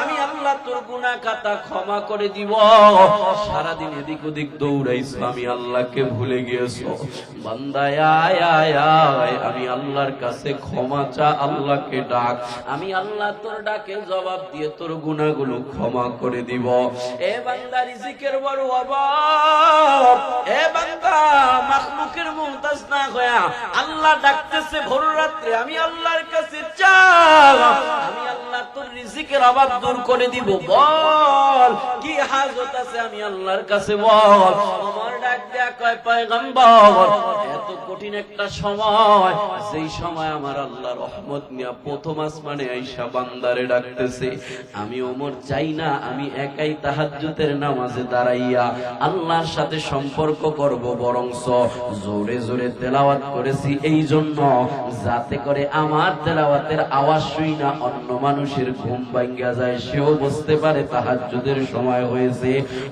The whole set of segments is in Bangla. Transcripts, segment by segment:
আমি আল্লাহ তোর গুনাহ খাতা ক্ষমা করে দিব। সারাদিন এদিক ওদিক দৌড়াইছো আমি আল্লাহকে ভুলে গিয়েছো। বান্দায় আমি আল্লাহর কাছে ক্ষমা চা, আল্লাহকে ডাক। আমি আল্লাহ তোর ডাকে জবাব দিয়ে তোর গুনাহগুলো ক্ষমা করে দিব। এ বান্দা রিজিকের বড় অভাব। এ বান্দা মাখলুকের মুমতাজ না হয়া আল্লাহ ডাকতেছে ভোর রাত্রে, আমি আল্লাহর কাছে চা আমি আল্লাহ তোর রিজিকের অভাব দূর করে দিব। বল কি হাজত আছে আমি আল্লাহর কাছে, বল। আমার ডাক দেয়া কয়, পয়গম্বর, এত কঠিন একটা সময়, যেই সময় আমার আল্লাহ রহমত নিয়া প্রথম আসমানে আইসা বান্দারে ডাকতেছে। আমি ওমর চাই না, আমি একাই তাহাজ্জুদের নামাজে দাঁড়াইয়া আল্লাহর সাথে সম্পর্ক করব, বরংস জোরে জোরে তেলাওয়াত করেছি এই জন্য যাতে করে আমার তেলাওয়াতের আওয়াজ শুই না, অন্য মানুষের ঘুম ভাঙ্গা যায়, সেও বুঝতে পারে তাহাজ্জুদের সময় হয়েছে।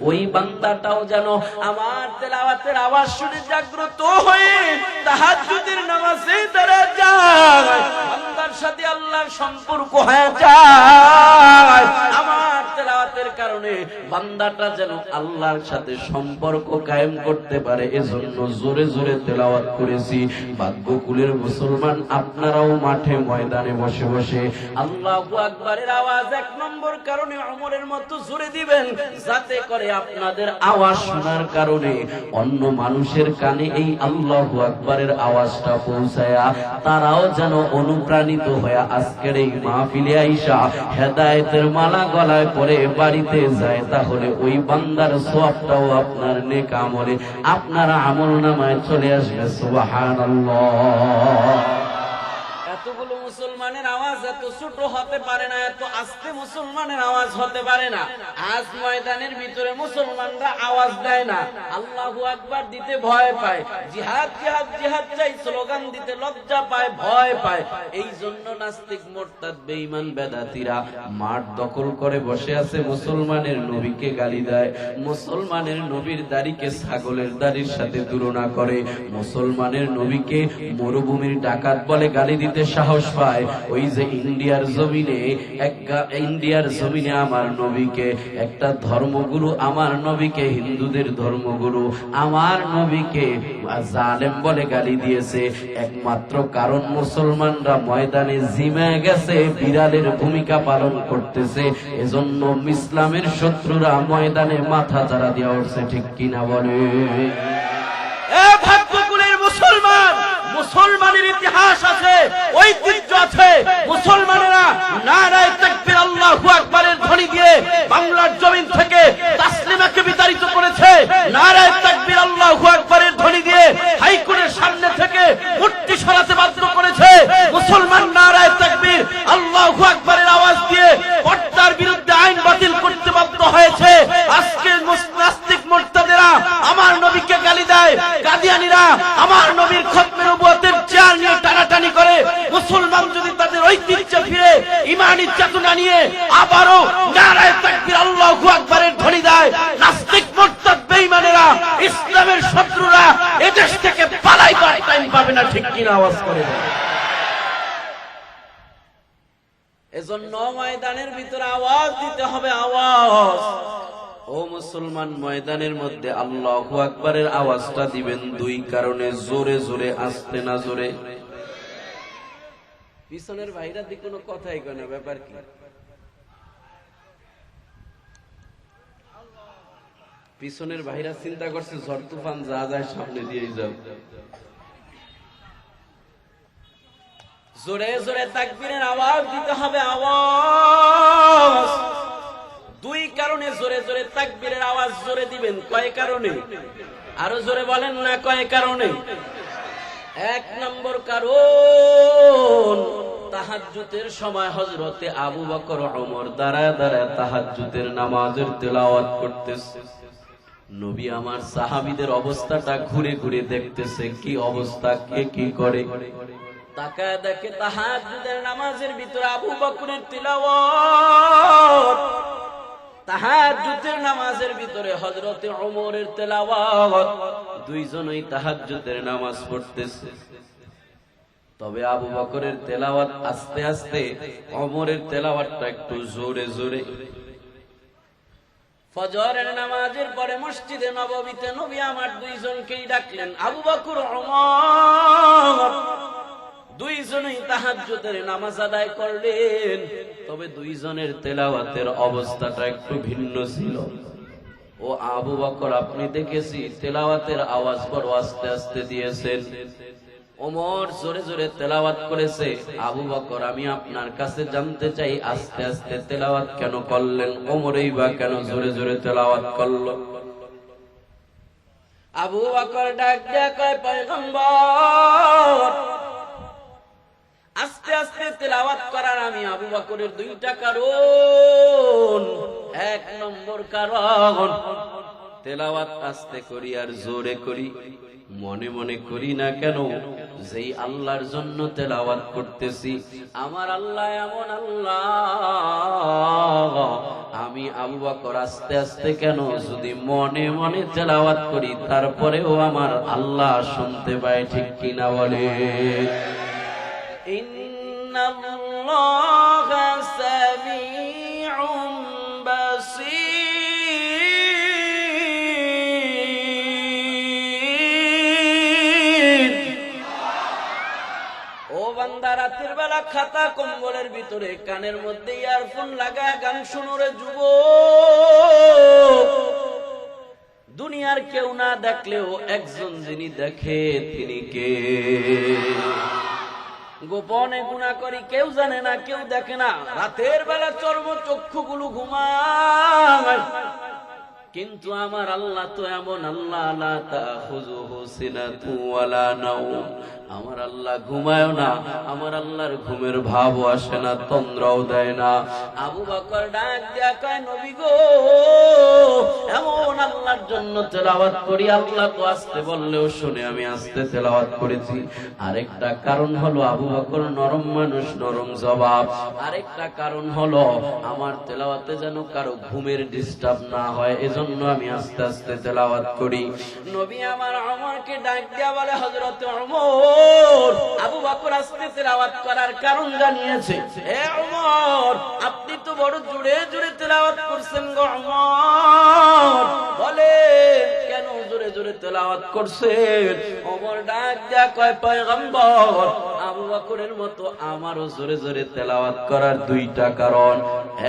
ওই বান্দাটাও যেন আমার তেলাওয়াতের আওয়াজ শুনে জাগ্রত হয়ে তাহাজ্জুদের নামাজে দাঁড়া যায়। বান্দার সাথে আল্লাহর সম্পর্ক হয়ে যায়। আমার তেলাওয়াতের কারণে বান্দাটা যেন আল্লাহর সাথে সম্পর্ক কায়েম করতে পারে, এজন্য জোরে জোরে তেলাওয়াত করেছি। ভাগ্যকুলের মুসলমান আপনারাও মাঠে ময়দানে বসে বসে আল্লাহু আকবারের আওয়াজ এক নম্বর কারণে অমরের মতো জোরে দিবেন, যাতে করে আপনাদের আওয়াজ শোনার কারণে অন্য মানুষের কানে এই আল্লাহু আকবারের আওয়াজটা পৌঁছায়া তারাও যেন অনুপ্রাণিত হয়ে আজকের এই মাহফিলে আইসা হেদায়েতের মালা গলায় পরে বাড়িতে যায় তাহলে ওই বান্দার সবটাও আপনার নেক আপনার আমল নামায় চলে আসবে সুবাহ এত ছোট হতে পারে না, এত আস্তে মুসলমানের আওয়াজ হতে পারে না। আজ ময়দানের ভিতরে মুসলমানরা আওয়াজ দেয় না। আল্লাহু আকবার দিতে ভয় পায়। জিহাদ জিহাদ জিহাদ চাই, স্লোগান দিতে লজ্জা পায়, ভয় পায়। এই জন্য নাস্তিক, মোরতাদ, বেঈমান মাঠ দখল করে বসে আছে। মুসলমানের নবীকে গালি দেয়। মুসলমানের নবীর দাড়িকে ছাগলের দাড়ির সাথে তুলনা করে। মুসলমানের নবীকে মরুভূমির ডাকাত বলে গালি দিতে সাহস পায়। ওই যে ইন্ডিয়ার জমিনে ইন্ডিয়ার জমিনে আমার নবীকে, একটা ধর্মগুরু আমার নবীকে, হিন্দুদের ধর্মগুরু আমার নবীকে জালেম বলে গালি দিয়েছে। একমাত্র কারণ মুসলমানরা ময়দানে জিমে গেছে, বিড়ালের ভূমিকা পালন করতেছে। এজন্য ইসলামের শত্রুরা ময়দানে মাথা চারা দেওয়া উঠছে ঠিক কিনা বলে মুসলমানের ইতিহাস আছে, ঐতিহ্য আছে। মুসলমানেরা নারায় তাকবীর আল্লাহু আকবারের ধ্বনি দিয়ে বাংলার জমিন থেকে তাসলিমাকে বিতাড়িত করেছে। নারায় তাকবীর আল্লাহু আকবারের ধ্বনি দিয়ে হাইকোর্টের সামনে থেকে মূর্তি সরাতে বাধ্য করেছে মুসলমান নারায় তাকবীর আল্লাহু আকবারের আওয়াজ দিয়ে পর্দার বিরুদ্ধে আইন বাতিল করতে বাধ্য হয়েছে আজকে মুস- নাস্তিক মোর্তাদেরা আমার নবীকে গালি দেয় কাদিয়ানিরা আমার নবীর খতমের উবুয়াতের চেয়ার নিয়ে টানাটানি করে মুসলমান যদি তাদের ঐতিহ্য ফিরে ইমানি চেতনা নিয়ে আবারও নারায় তাকবীর আল্লাহু আকবারের ধ্বনি দেয় নাস্তিক মোর্তাদ বেঈমানেরা ইসলামের শত্রুরা এদেশ থেকে পালাইবার টাইম পাবে না ঠিক কিনা আওয়াজ করে এজন্য ময়দানের ভিতরে আওয়াজ দিতে হবে আওয়াজ ও মুসলমান ময়দানের মধ্যে আল্লাহ আকবরের আওয়াজটা দিবেন দুই কারণে, জোরে জোরে, আসতে না জোরে। পিছনের ভাইরা দিয়ে কোনো কথাই কয় না, ব্যাপার কি? পিছনের ভাইরা চিন্তা করছে, ঝড় তুফান যা যায় সামনে দিয়ে যাও। জোরে জোরে তাকবীরের আওয়াজ দিতে হবে, আওয়াজ। দুই কারণে জোরে জোরে তাকবীরের আওয়াজ জোরে দিবেন। কয় কারণে? আরও জোরে বলেন না কয় কারণে? এক নম্বর কারণ, তাহাজ্জুদের সময় হজরতে আবু বকর ওমর দাঁড়ায় দাঁড়ায় তাহাজ্জুদের নামাজের তেলাওয়াত করতেছে। নবী আমার সাহাবীদের অবস্থাটা ঘুরে ঘুরে দেখতেছে, কি অবস্থা, কে কি করে? তাকায় দেখে তাহাজ্জুদের নামাজের ভিতরে আবু বকরের তিলাওয়াত তাহাজ্জুদের নামাজের ভিতরে হযরতে ওমরের তেলাওয়াত, দুইজনই তাহাজ্জুদের নামাজ পড়তেছে। তবে আবু বকরের তেলাওয়াত আস্তে আস্তে অমরের তেলাওয়াতটা একটু জোরে জোরে। ফজরের নামাজের পরে মসজিদে নববীতে নবী আমার দুইজনকেই ডাকলেন, আবু বকর অমর দুইজনেই তাহাজ্জুদের নামাজ আদায় করলেন। তবে দুইজনের তেলাওয়াতের অবস্থাটা একটু ভিন্ন ছিল। ও আবু বকর, আপনি দেখেছি, তেলাওয়াতের আওয়াজ বড় আস্তে আস্তে দিয়েছেন। ওমর জোরে জোরে তেলাওয়াত করেছে, আবু বকর, আমি আপনার কাছে জানতে চাই, আস্তে আস্তে তেলাওয়াত কেন করলেন? ওমরেই বা কেন জোরে জোরে তেলাওয়াত করল। আবু বকর ডাক দিয়া কয়, পয়গম্বর আস্তে আস্তে তেলাওয়াত করার আমি আবু বকরের দুইটা কারণ। এক নম্বর কারণ, তেলাওয়াত আস্তে করি আর জোরে করি, মনে মনে করি না কেন, যেই আল্লাহর জন্য তেলাওয়াত করতেছি, আমার আল্লাহ এমন আল্লাহ। আমি আবু বকর আস্তে আস্তে কেন, যদি মনে মনে তেলাওয়াত করি, তারপরেও আমার আল্লাহ শুনতে পায় ঠিক কিনা বলে। إن الله سميع بصير ও বান্দা রাতের বেলা খাতা কম্বলের ভিতরে কানের মধ্যে ইয়ারফোন লাগায় গান শুনোরে যুব দুনিয়ার কেউ না দেখলেও একজন যিনি দেখে তিনি কে গোপনে গুণা করি, কেউ জানে না, কেউ দেখে না। রাতের বেলা চর্ম চক্ষুগুলো ঘুমায়। কিন্তু আমার আল্লাহ তো এমন আল্লাহ আমার আল্লাহ ঘুমায় না, আমার আল্লাহর ঘুমের ভাবও আসে না, তন্দ্রাও দেয় না। আবু বকর ডাক দিয়া কয়, নবী গো, এমন আল্লাহর জন্য তেলাওয়াত করি, আল্লাহ তো আসতে বললেও শুনে আমি আসতে তেলাওয়াত করেছি। আরেকটা কারণ হলো আবু বকর নরম মানুষ, নরম জবাব। আরেকটা কারণ হলো আমার তেলাওয়াতে যেন কারও ঘুমের ডিস্টার্ব না হয়, এজন্য আমি আস্তে আস্তে তেলাওয়াত করি। নবী আমার অমরকে ডাক দিয়া বলে, হযরত ওমর, আবু বকর আস্তে তেলাওয়াত করার কারণ জানিয়েছে। হে ওমর, আপনি তো বড় জুড়ে জুড়ে তেলাওয়াত করছেন গো ওমর। বলে কেন জোরে জোরে তেলাওয়াত করছেন? ওমর ডাক দিয়া কয়, পয়গম্বর আবু মতো আমারও জোরে জোরে তেলাওয়াত করার দুইটা কারণ।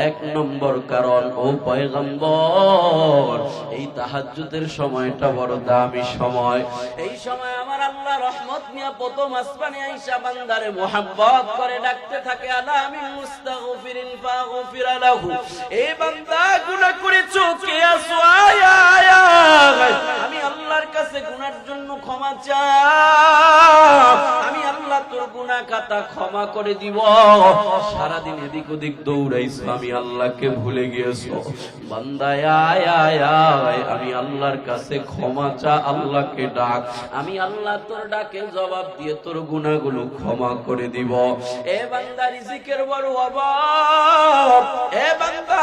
এক নম্বর কারণ, ও পয়গম্বর, এই তাহাজ্জুদের সময়টা বড় দামি সময়। এই সময় আমার আল্লাহ রহমত নিয়ে প্রথম আসমানে আইসা বান্দারে মোহাব্বত করে ডাকতে থাকে, আলা আমি মুস্তাগফিরিন ফাগফিরা এই বান্দা, গুনাহ করেছ? কে আসো আয় আয়। আমি আল্লাহর কাছে গুনার জন্য ক্ষমা চাই। আমি আল্লাহ তোর খাতা ক্ষমা করে দিব। সারাদিন এদিক ওদিক দৌড়াইছো, আমি আল্লাহকে ভুলে গিয়েছো। আমি আল্লাহর কাছে ক্ষমা চা, আল্লাহকে ডাক। আমি আল্লাহ তোর ডাকে জবাব দিয়ে তোর গুনাহগুলো ক্ষমা করে দিব। এ বান্দা রিজিকের বড় অভাব। এ বান্দা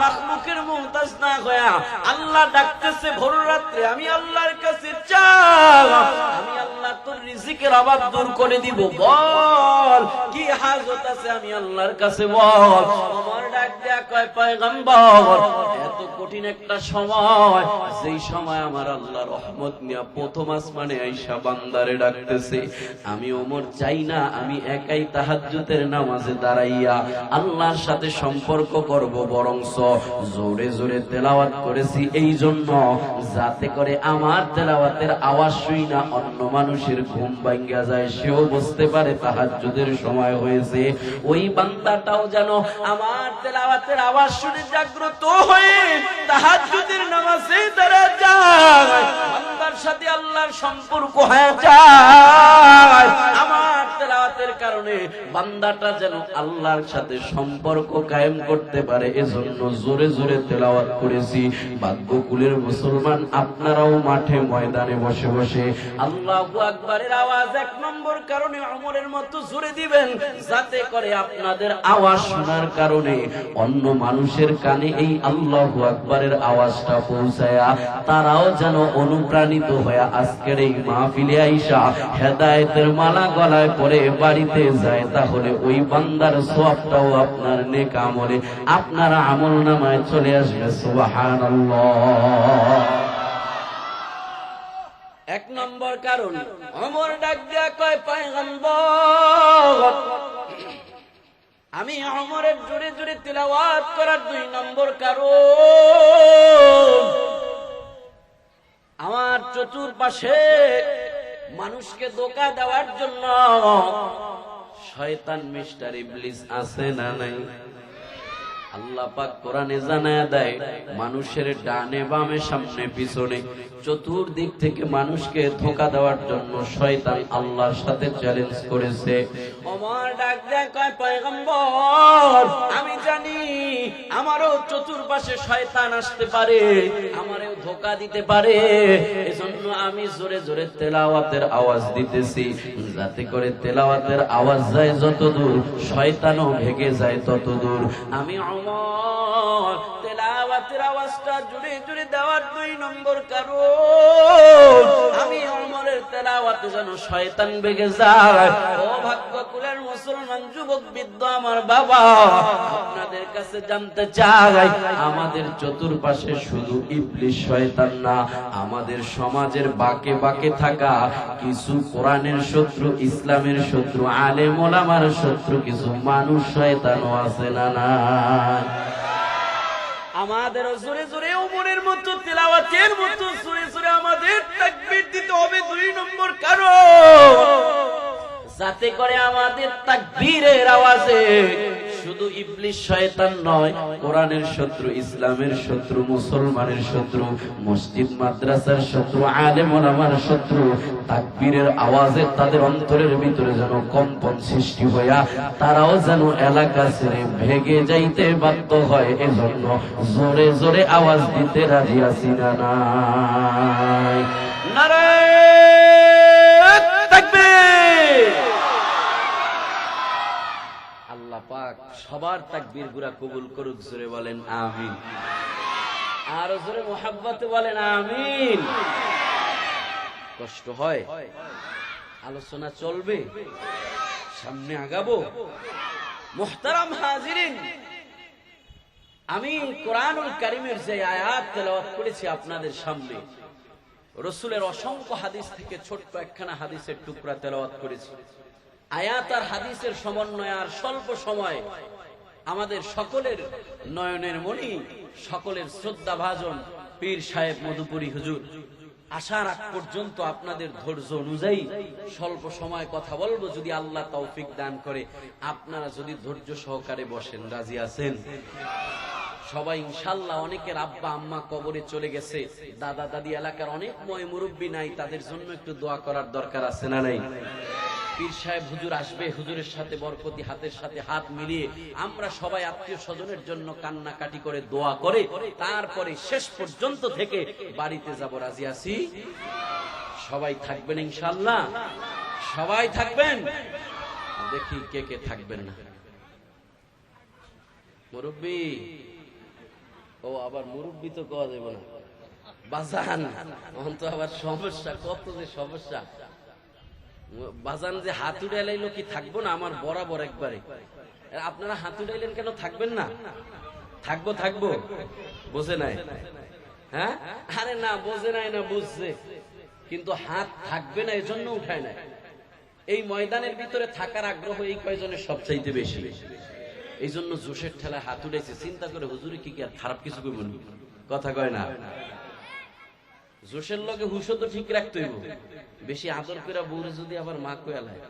মাখলুকের মুহতাজ না হয়া আল্লাহ ডাকতেছে ভোর রাত্রে, আমি আল্লাহর কাছে চাই। আমি আল্লাহ তোর রিজিকের অভাব দূর করে দিব। বল কি হাজত আছে আমি আল্লাহর কাছে বল। আমার ডাক কয়, পয়গম্বর, এত কঠিন একটা সময় সময় আমার আল্লাহ রহমত নিয়া প্রথম আসমানে আইসা বান্দারে ডাকতেছে। আমি ওমর চাই না, আমি একাই তাহাজ্জুদের নামাজে দাঁড়াইয়া আল্লাহর সাথে সম্পর্ক করব, বরংস জোরে জোরে তেলাওয়াত করেছি এই জন্য যাতে করে আমার তেলাওয়াতের আওয়াজ শুই না, অন্য মানুষের ঘুম ভাঙ্গা যায়, সেও বুঝতে পারে তাহাজ্জুদের সময় হয়েছে। ওই বান্দাটাও যেন আমার তেলাওয়াতের আওয়াজ শুনে জাগ্রত হয়ে তাহাজ্জুদের নামাজে দাঁড়া যায়। বান্দার সাথে আল্লাহর সম্পর্ক হয়ে যায়। আমার তেলাওয়াতের কারণে বান্দাটা যেন আল্লাহর সাথে সম্পর্ক কায়েম করতে পারে, এজন্য জোরে জোরে তেলাওয়াত করেছি। ভাগ্যকুলের মুসলমান আপনারাও মাঠে ময়দানে বসে বসে। আল্লাহু আকবারের আওয়াজ এক নম্বর কারণে অমরের মতো জোরে দিবেন, যাতে করে আপনাদের আওয়াজ শোনার কারণে অন্য মানুষের কানে এই আল্লাহু আকবারের আওয়াজটা পৌঁছায়া তারাও যেন অনুপ্রাণিত হয়ে আজকের এই মাহফিলে আইসা হেদায়েতের মালা গলায় পরে বাড়িতে যায়, তাহলে ওই বান্দার সবটাও আপনার নেক আমলে, আপনার আমল নামায় চলে আসবে, সুবহানাল্লাহ। এক নম্বর কারণ, অমর ডাক দিয়া কয়, পায়গম্বর! আমি অমরের জুড়ে জুড়ে তিলাওয়াত করার দুই নম্বর কারণ, আমার চতুর্পাশে মানুষকে ধোকা দেওয়ার জন্য শয়তান মিস্টার ইবলিস আছে না নাই? আল্লাহ পাক কোরআনে জানায় দেয়, মানুষের ডানে বামে সামনে পিছনে। চতুর্দিক থেকে মানুষকে ধোকা দেওয়ার জন্য শয়তান আল্লাহর সাথে চ্যালেঞ্জ করেছে। আমার ডাক দেয়, কয়, পয়গম্বর, আমি জানি আমারও চতুর্পাশে শয়তান আসতে পারে, আমারও ধোকা দিতে পারে। এজন্য আমি জোরে জোরে তেলাওয়াতের আওয়াজ দিতেছি। যাতে করে তেলাওয়াতের আওয়াজ যায় যত দূর শয়তানও ভেগে যায় তত দূর আমি অমর তেলাওয়াতের আওয়াজটা জুড়ে জুড়ে দেওয়ার দুই নম্বর কারণ, আমি অমরের তেলাওয়াতে যেন শয়তান বেগে যায়। ও মুসলমান যুবক বৃদ্ধ আমার বাবা, আপনাদের কাছে জানতে চাই, আমাদের চতুর্পাশে শুধু ইবলিশ শয়তান না, আমাদের সমাজের বাকে বাকে থাকা কিছু কোরআনের শত্রু, ইসলামের শত্রু, আলেম ওলামার শত্রু, কিছু মানুষ শয়তানও আছে না না আমাদের জোরে জোরে উমরের মতো, তেলাওয়াতের মতো জোরে জোরে আমাদের তাকবীর দিতে হবে দুই নম্বর কারণ। যাতে করে আমাদের তাকবীরের আওয়াজে শুধু ইবলিশ শয়তান নয়, কোরআনের শত্রু, ইসলামের শত্রু, মুসলমানের শত্রু, মসজিদ, মাদ্রাসার শত্রু, আলেম ওলামার শত্রু, তাকবীরের আওয়াজে তাদের অন্তরের ভিতরে যেন কম্পন সৃষ্টি হইয়া তারাও যেন এলাকা ছেড়ে ভেগে যাইতে বাধ্য হয়, এজন্য জোরে জোরে আওয়াজ দিতে রাজি আছি না নারায়ণ তাকবীর আল্লাহ পাক, সবার তাকবীর গুরা কবুল করুক, জোরে বলেন আমিন। আর জোরে মোহাব্বতে বলেন আমিন। কষ্ট হয়, আলোচনা চলবে, সামনে আগাবো। মোহতারাম হাজিরিন, আমি কোরআনুল কারিমের যে আয়াত তেলাওয়াত করেছি আপনাদের সামনে, রসুলের অসংখ্য হাদিস থেকে ছোট্ট একখানা হাদিসের টুকরা তেলাওয়াত করেছি। আয়াত আর হাদিসের সমন্বয় আর স্বল্প সময় আমাদের সকলের নয়নের মণি, সকলের শ্রদ্ধা ভাজন পীর সাহেব মধুপুরী হুজুর। আসার আগ পর্যন্ত আপনাদের ধৈর্য অনুযায়ী স্বল্প সময় কথা বলব, যদি আল্লাহ তৌফিক দান করে। আপনারা যদি ধৈর্য সহকারে বসেন, রাজি আছেন? সবাই ইনশাল্লাহ অনেকের আব্বা, আম্মা কবরে চলে গেছে। দাদা, দাদি এলাকার অনেক ময় মুরব্বী নাই, তাদের জন্য একটু দোয়া করার দরকার আছে না নাই? পীর সাহেব হুজুর আসবে, হুজুরের সাথে বরকতি, হাতের সাথে হাত মিলিয়ে আমরা সবাই আত্মীয় স্বজনের জন্য কান্নাকাটি করে দোয়া করে, তারপরে শেষ পর্যন্ত থেকে বাড়িতে যাব। রাজি আছি? সবাই থাকবেন ইনশাল্লাহ সবাই থাকবেন? দেখি কে কে থাকবেন না। মুরব্বী, ও আবার মুরব্বী তো কওয়া যাবে না। বাজান এখন তো আবার সমস্যা, কত যে সমস্যা। বাজান যে হাত উড়াইলো কি থাকব না আমার বরাবর একবারে? আপনারা হাত উড়াইলেন কেন থাকবেন না? থাকব থাকব। বোঝে নাই? হ্যাঁ? আরে না, বোঝে নাই না, বুঝছে। কিন্তু হাত থাকবে না, এজন্য উঠায় না এই ময়দানের ভিতরে থাকার আগ্রহ এই কয়জনের সবচাইতে বেশি? এই জন্য জোশের ঠেলায় হাত উঠেছে চিন্তা করে হুজুরে কি কি আর খারাপ কিছু করব কথা কয় না। জোশের লগে হুশো তো ঠিক রাখতে হইব। বেশি আদর করে বউরে যদি আবার মা কয়ালায়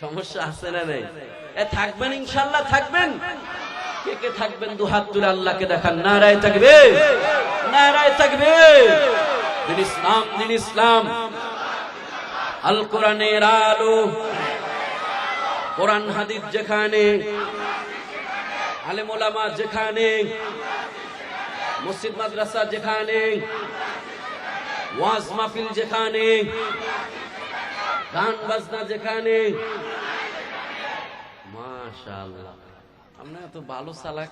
সমস্যা আছে না নাই? থাকবেন ইনশাল্লাহ থাকবেন। কে কে থাকবেন দু হাত তুলে আল্লাহকে দেখান, নারায় থাকবে নারায় থাকবে দিন ইসলাম দিন ইসলাম। আল কোরআনের আলো, কোরআন হাদিস যেখানে, আলেম যেখানে, মসজিদ মাদ্রাসা যেখানে ওয়াজ মাহফিল যেখানে, গান বাজনা যেখানে। মাশাআল্লাহ। আপনারা তো ভালো সালাক।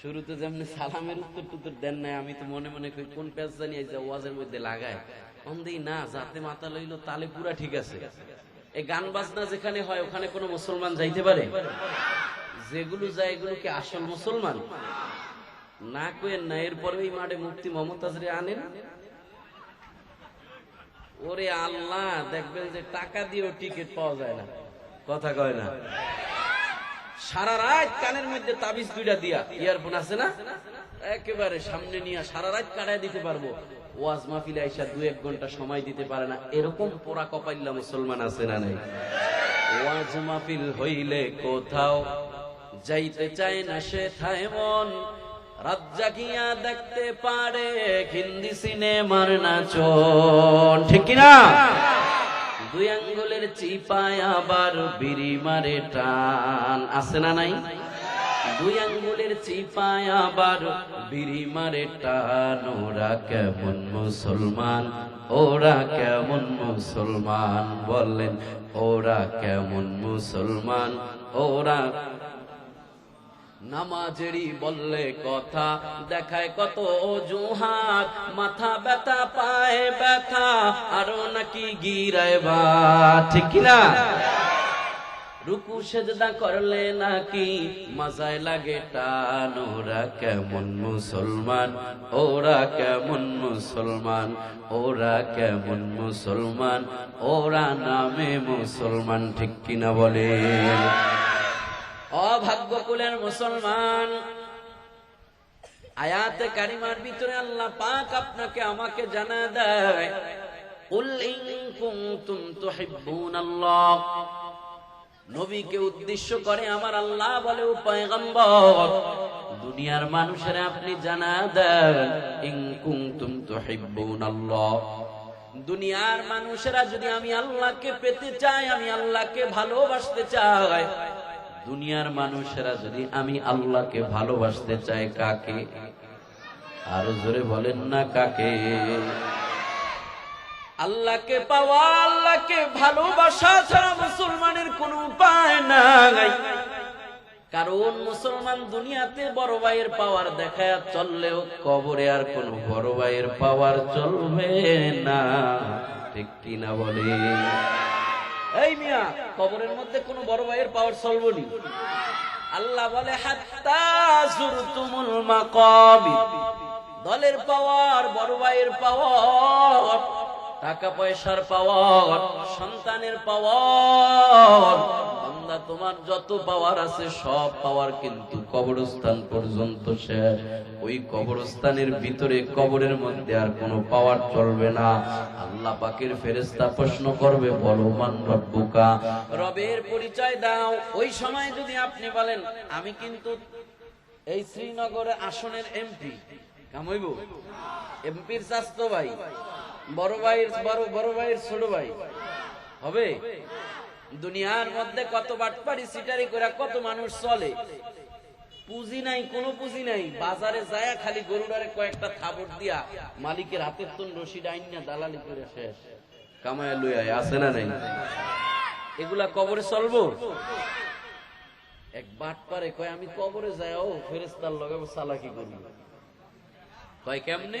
শুরুতে যেমনি সালামের উত্তর টুত্তর দেন নাই, আমি তো মনে মনে করি কোন পেঁচ জানি এই যে ওয়াজের মধ্যে লাগায়। অন্ধেই না, যাতে মাথা লইলো তালে পুরা ঠিক আছে। এই গান বাজনা যেখানে হয়, ওখানে কোনো মুসলমান যাইতে পারে? যেগুলো যায় এগুলো কি আসল মুসলমান? না কয়ে না এরপরে এই মাঠে মুক্তি মমতাজরে আনেন। ওরে আল্লাহ, দেখবেন যে টাকা দিয়েও টিকিট পাওয়া যায় না। কথা কয় না। সারা রাত কানের মধ্যে তাবিজ দুইটা দিয়া, ইয়ারফোন আছে না? একেবারে সামনে নিয়ে সারা রাত কাটায় দিতে পারব। ওয়াজ মাহফিলে আইসা দু এক ঘণ্টা সময় দিতে পারে না। এরকম পোড়া কপাইল্লা মুসলমান আছে না নাই? ওয়াজ মাহফিল হইলে কোথাও যাইতে চায় না সে থায় মন। রাত জাগিয়া দেখতে পারে হিন্দি সিনেমার নাচন। ঠিক কিনা দুই আঙ্গুলের চিপায় আবার বিড়ি মারে টান। আছে না নাই? দুই আঙ্গুলের চিপায় আবার বিড়ি মারে টান। ওরা কেমন মুসলমান? ওরা কেমন মুসলমান? বললেন ওরা কেমন মুসলমান? ওরা নামাজেরই বললে কথা, দেখায় কত অজুহাত, মাথা ব্যথা, পায় ব্যথা, আরও নাকি গিরায় বা, ঠিক কিনা রুকু সেজদা করলে নাকি মজায় লাগে টান, ওরা কেমন মুসলমান, ওরা কেমন মুসলমান, ওরা কেমন মুসলমান, ওরা নামে মুসলমান, ঠিক কিনা বলে অভাগ্য কুলের মুসলমান। আয়াতে কারিমার ভিতরে আল্লাহ পাক আপনাকে, আমাকে জানা দেয়। নবীকে উদ্দেশ্য করে আমার আল্লাহ বলে পয়গম্বর, দুনিয়ার মানুষের আপনি জানা দেন দুনিয়ার মানুষেরা যদি আমি আল্লাহকে পেতে চাই, আমি আল্লাহকে ভালোবাসতে চাই দুনিয়ার মানুষেরা যদি আমি আল্লাহকে ভালোবাসতে চাই কাকে? আরও জোরে বলেন না কাকে? আল্লাহকে পাওয়া, আল্লাহকে ভালোবাসা ছাড়া মুসলমানের কোনো উপায় নাই। কারণ মুসলমান দুনিয়াতে বড় ভাইয়ের পাওয়ার দেখায় চললেও কবরে আর কোন বড় ভাইয়ের পাওয়ার চলবে না। ঠিক কিনা বলে? এই মিয়া, কবরের মধ্যে কোনো বড় ভাইয়ের পাওয়ার চলবো নি। আল্লাহ বলে, হাত্তা জুরতুমুল মাকাবির দলের পাওয়ার বড় ভাইয়ের পাওয়ার টাকা পয়সার পাওয়ার সন্তানের পাওয়ার বান্দা তোমার যত পাওয়ার আছে সব পাওয়ার কিন্তু কবরস্থান পর্যন্ত শেষ ওই কবরস্থানের ভিতরে, কবরের মধ্যে আর কোনো পাওয়ার চলবে না। আল্লাহ পাকের ফেরেস্তা প্রশ্ন করবে, বলো, মান রব্বুকা? রবের পরিচয় দাও। ওই সময় যদি আপনি বলেন, আমি কিন্তু এই শ্রীনগরের আসনের এমপি। কামইব এমপির স্বাস্থ্য ভাই, বড় ভাইয়ের, বড় বড় ভাইয়ের ছোট ভাই। হবে? দুনিয়ার মধ্যে কত বাটপাড়ি সিটারি করে কত মানুষ চলে? পুঁজি নাই, কোনো পুঁজি নাই। বাজারে যায় খালি গরুডারে কয়েকটা থাবর দিয়া মালিকের হাতের তুন রশি ডাইন না দালালি করে শেষ। কামায় লই আয়, আছে না নাই? এগুলা কবরে চলবো? এক বাট পারে কয়, আমি কবরে যাই, ও ফেরেস্তার লগে সালাকি করি। কয়, কেমনে?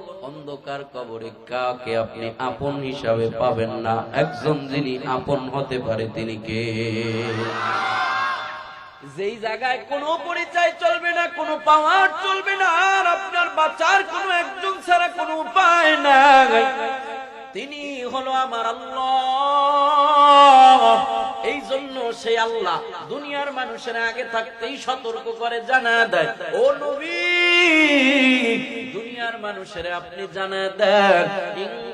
অন্ধকার কবরে কাকে আপনি আপন হিসাবে পাবেন না। একজন যিনি আপন হতে পারে তিনি কে? যেই জায়গায় কোনো পরিচয় চলবে না, কোনো পাওয়ার চলবে না, আর আপনার বাঁচার কোনো একজন ছাড়া কোনো উপায় নাই। তিনি হলো আমার আল্লাহ। এই জন্য সেই আল্লাহ দুনিয়ার মানুষের আগে থাকতেই সতর্ক করে, জানা দেয়, ও নবী দুনিয়ার মানুষের আপনি জানা দেন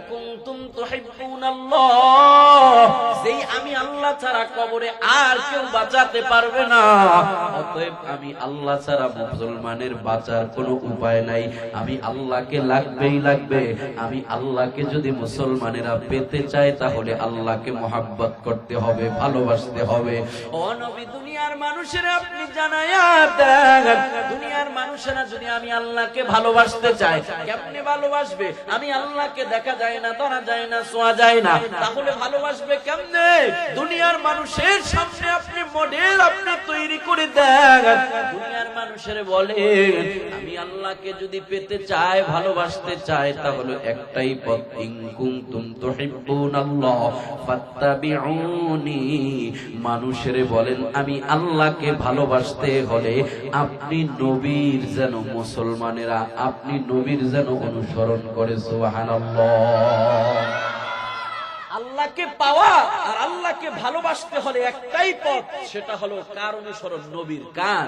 আমি আল্লাহকে লাগবেই লাগবে। আমি আল্লাহকে যদি মুসলমানেরা পেতে চায়, তাহলে আল্লাহকে মোহাব্বত করতে হবে, ভালোবাসতে হবে। দুনিয়ার মানুষের আপনি জানায়া দেন। দুনিয়ার মানুষেরা যদি আমি আল্লাহকে ভালোবাসতে চায়, কেমনে ভালোবাসবে? আমি আল্লাহকে দেখা যায় না, ধরা যায় না, শোয়া যায় না। তাহলে ভালোবাসবে কেমনে? দুনিয়ার মানুষের সামনে আপনি মডেল আপনি তৈরি করে দেন। দুনিয়ার মানুষের বলে, আমি আল্লাহকে যদি পেতে চাই, ভালোবাসতে চাই, তাহলে একটাই পথ ইনকুম তুম তুহিব্বুনাল্লাহ মানুষের বলেন, আমি আল্লাহকে ভালোবাসতে হলে আপনি নবীর যেন মুসলমানেরা, আপনি নবীর যেন অনুসরণ করে, সুবহানাল্লাহ। আল্লাহকে পাওয়া আর আল্লাহকে ভালোবাসতে হলে একটাই পথ সেটা হলো কার অনুসরণ নবীর কার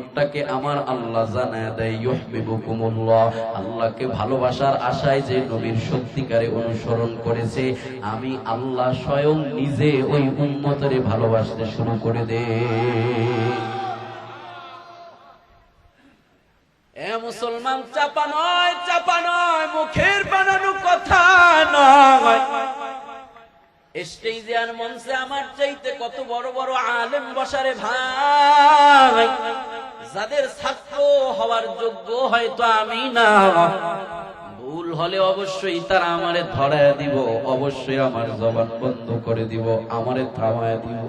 উম্মতটাকে আমার আল্লাহ জানায় দেয়, ইউহিব্বুকুমুল্লাহ। আল্লাহকে ভালোবাসার আশায় যে নবীর সত্যিকারে অনুসরণ করেছে, আমি আল্লাহ স্বয়ং নিজে ওই উম্মতরে ভালোবাসতে শুরু করে দে। মুসলমান, চাপা নয় চাপা নয়, মুখের বানানো কথা নয়। স্টেজে আর মঞ্চে আমার চাইতে কত বড় বড় আলেম বসারে ভাই। যাদের ছাত্র হওয়ার যোগ্য হয়তো আমি না। ভুল হলে অবশ্যই তারা আমারে ধরায় দিব, অবশ্যই আমার জবান বন্ধ করে দিব, আমারে থামায় দিব।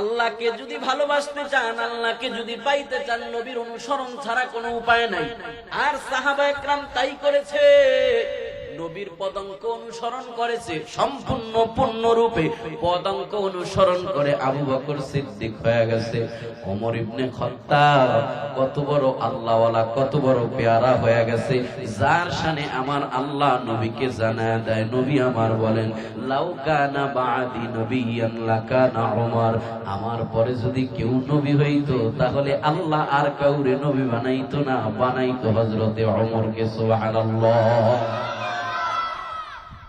আল্লাহকে যদি ভালোবাসতে চান, আল্লাহকে যদি পাইতে চান, নবীর অনুসরণ ছাড়া কোনো উপায় নাই। আর সাহাবা তাই করেছে। নবীর পদঙ্ক অনুসরণ করেছে, সম্পূর্ণ পূর্ণরূপে পদঙ্ক অনুসরণ করে আবু বকর সিদ্দিক হয়ে গেছে, ওমর ইবনে খত্তাব কত বড় আল্লাহওয়ালা, কত বড় পেয়ারা হয়ে গেছে, যার শানে আমার আল্লাহ নবীকে জানায় দেয়, নবী আমার বলেন, লাউ কানা বাদি নবিয়ান লাকানা ওমর আমার পরে যদি কেউ নবী হইতো, তাহলে আল্লাহ আর কাউরে নবী বানাইতো না, বানাইতো হজরতে হযরতে ওমরকে সুবহানাল্লাহ।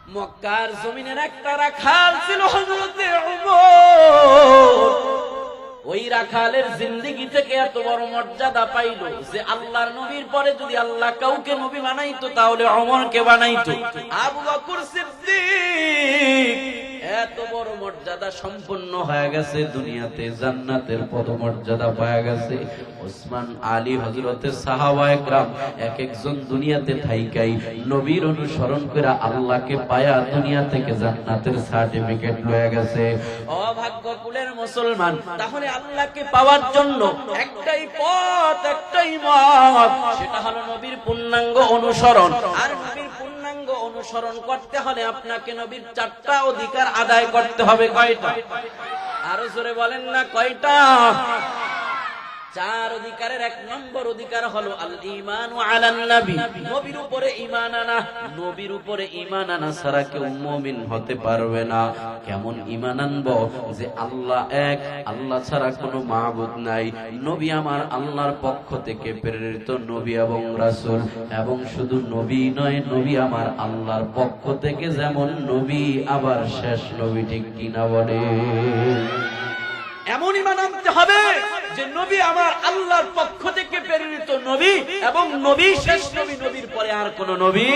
মক্কার জমিনের একটা রাখাল ছিল ওই রাখালের জিন্দিগি থেকে এত বড় মর্যাদা পাইল যে আল্লাহর নবীর পরে যদি আল্লাহ কাউকে নবী বানাইতো, তাহলে অমরকে বানাইতো। আবু বকর সিদ্দিক এত বড় মর্যাদা সম্পন্ন হয়ে গেছে, দুনিয়াতে জান্নাতের পদমর্যাদা পাওয়া গেছে। ওসমান আলী হজরতের সাহাবা একরাম এক একজন দুনিয়াতে থাইকাই নবীর অনুসরণ করে আল্লাহকে পায়া দুনিয়া থেকে জান্নাতের সার্টিফিকেট লয়ে গেছে। অভাগ্য কুলের মুসলমান, তাহলে আল্লাহকে পাওয়ার জন্য একটাই পথ, একটাই মত, সেটা হলো নবীর পূর্ণাঙ্গ অনুসরণ। আর নবীর পূর্ণাঙ্গ অনুসরণ করতে হলে আপনাকে নবীর চারটা অধিকার আদায় করতে হবে কয়টা? আরও জোরে বলেন না, কয়টা? চার অধিকারের এক নম্বর অধিকার হলো আল ইমান আলান নবী। নবীর উপরে ঈমান আনা। নবীর উপরে ঈমান আনা ছাড়া কেউ মুমিন হতে পারবে না। কেমন ঈমান আনব? যে আল্লাহ এক, আল্লাহ ছাড়া কোনো মাবুদ নাই। নবী আমার আল্লাহর পক্ষ থেকে প্রেরিত নবী এবং রাসূল। এবং শুধু নবী নয়, নবী আমার আল্লাহর পক্ষ থেকে যেমন নবী, আবার শেষ নবী ঠিক কিনা বলে? এমন ইমান আনতে হবে যে নবী আমার আল্লাহর পক্ষ থেকে প্রেরিত নবী এবং নবী শেষ নবী, নবীর পরে আর কোন নবী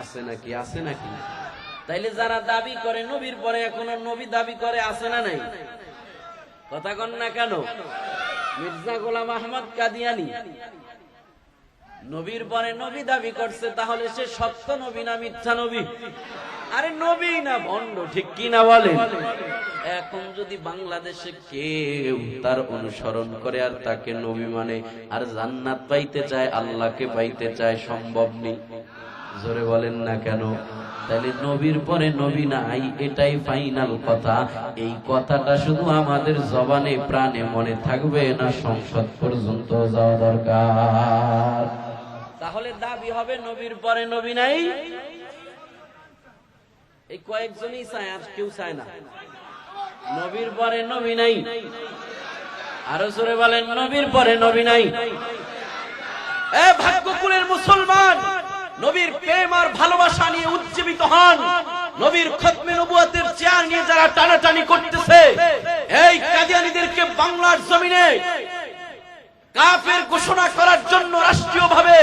আছে নাকি আছে নাকি? তাইলে যারা দাবি করে নবীর পরে এখনও নবী দাবি করে, আছে না নাই? কথা কন না কেন? মির্জা গোলাম আহমদ কাদিয়ানি, নবীর পরে নবী দাবি করছে, তাহলে সে সত্য নবী না মিথ্যা নবী? আরে নবী না ভণ্ড ঠিক কি না বলে? এখন যদি বাংলাদেশে কেউ তার অনুসরণ করে আর তাকে নবী মানে আর জান্নাত পাইতে চায় আল্লাহকে পাইতে চায় সম্ভব নেই। জোরে বলেন না কেন? তাহলে নবীর পরে নবী নাই এটাই ফাইনাল কথা। এই কথাটা শুধু আমাদের জবানে প্রাণে মনে থাকবে না সংসদ পর্যন্ত যাওয়া দরকার। তাহলে দাবি হবে নবীর পরে নবী নাই? এই কয়েকজনই চায়, আর কেউ চায় না। নবীর পরে নবী নাই। আরও জোরে বলেন, নবীর পরে নবী নাই। এ ভাগ্যকুলের মুসলমান, নবীর প্রেম আর ভালোবাসা নিয়ে উজ্জীবিত হন। নবীর খতমে নবুয়াতের চেয়ার নিয়ে যারা টানাটানি করতেছে, এই কাদিয়ানীদেরকে বাংলার জমিনে কাফের ঘোষণা করার জন্য রাষ্ট্রীয় ভাবে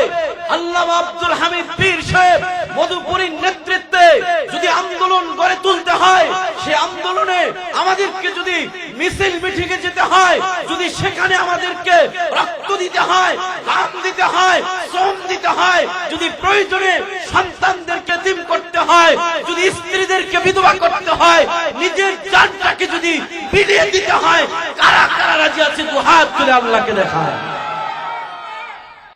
আল্লাহ আব্দুল হামিদ পীর সাহেব মধুপুরীর নেতৃত্বে যদি আন্দোলন গড়ে তুলতে হয়, সে আন্দোলনে আমাদেরকে যদি মিছিল মিটিংয়ে যেতে হয়। যদি সেখানে আমাদেরকে রক্ত দিতে হয় হাত দিতে হয় শ্রম দিতে হয় যদি প্রয়োজনে সন্তানদেরকে দিম করতে হয় যদি স্ত্রীদেরকে বিধবা করতে হয় নিজের জানটাকে যদি বিলিয়ে দিতে হয় কারা কারা রাজি আছে দু হাত তুলে আল্লাহকে দেখায়।